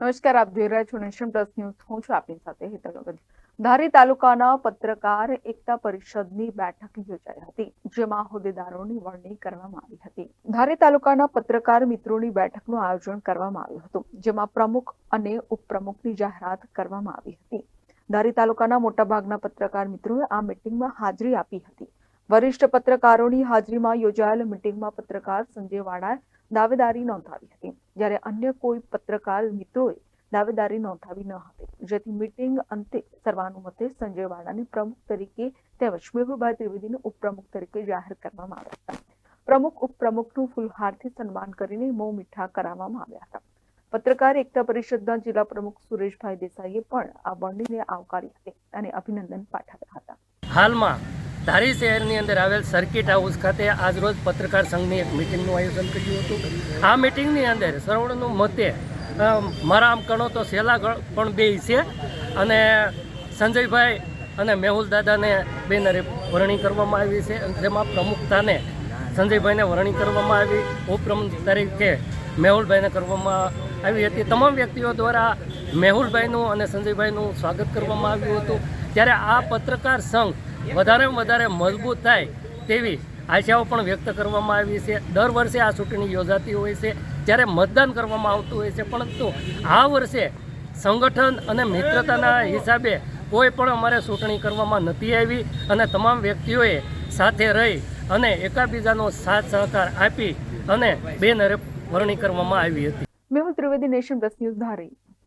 નમસ્કાર, આપ જોઈ રહ્યા છો નેશન પ્લસ ન્યૂઝ. હું છું આપની સાથે હેતલ ધારી તાલુકાના પત્રકાર એકતા પરિષદની બેઠક યોજાઈ હતી, જેમાં હોદ્દેદારોની વરણી કરવામાં આવી હતી. ધારી તાલુકાના પત્રકાર મિત્રોની બેઠકનું આયોજન કરવામાં આવ્યું હતું, જેમાં પ્રમુખ અને ઉપપ્રમુખની જાહેરાત કરવામાં આવી હતી. ધારી તાલુકાના મોટાભાગના પત્રકાર મિત્રોએ આ મિટિંગમાં હાજરી આપી હતી. વરિષ્ઠ પત્રકારોની હાજરીમાં યોજાયેલ મિટિંગમાં પત્રકાર સંજય વાળાએ દાવેદારી નોંધાવી હતી. જ્યારે અન્ય કોઈ પત્રકાર મિત્રોએ દાવેદારી નોંધાવી ન હતી. જેથી મિટિંગ અંતે સર્વાનુમતે સંજય વાળાને પ્રમુખ તરીકે તેમજ મેહુલભાઈ ત્રિવેદીને ઉપપ્રમુખ તરીકે જાહેર કરવામાં આવ્યા હતા. પ્રમુખ ઉપપ્રમુખનું ફૂલહારથી સન્માન કરીને મો મીઠા કરાવવામાં આવ્યા હતા. પત્રકાર એકતા પરિષદના જિલ્લા પ્રમુખ સુરેશભાઈ દેસાઈએ પણ આ વરણીને આવકારી હતી અને અભિનંદન પાઠવ્યા હતા. હાલમાં ધારી શહેરની અંદર આવેલ સર્કિટ હાઉસ ખાતે આજરોજ પત્રકાર સંઘની એક મિટિંગનું આયોજન કર્યું હતું. આ મિટિંગની અંદર સર્વણનું મતે મારા આમ ગણો તો સેલા પણ બે છે અને સંજયભાઈ અને મેહુલ દાદાને બેનરે વરણી કરવામાં આવી છે. જેમાં પ્રમુખતાને સંજયભાઈને વરણી કરવામાં આવી. ઉપપ્રમુખ તરીકે મેહુલભાઈને કરવામાં આવી હતી. તમામ વ્યક્તિઓ દ્વારા મેહુલભાઈનું અને સંજયભાઈનું સ્વાગત કરવામાં આવ્યું હતું. ત્યારે આ પત્રકાર સંઘ વધારે વધારે મજબૂત થાય તેવી આશાઓ પણ વ્યક્ત કરવામાં આવી છે. દર વર્ષે આ ચૂંટણી યોજાતી હોય છે. જ્યારે મતદાન કરવામાં આવતું હોય છે. પરંતુ આ વર્ષે સંગઠન અને મિત્રતાના હિસાબે કોઈ પણ અમારે ચૂંટણી કરવામાં નથી આવી અને તમામ વ્યક્તિઓએ સાથે રહી અને એકાબીજાનો સાથ સહકાર આપી અને બેનરે વરણી કરવામાં આવી હતી. Mehul Trivedi nation plus news Dhari.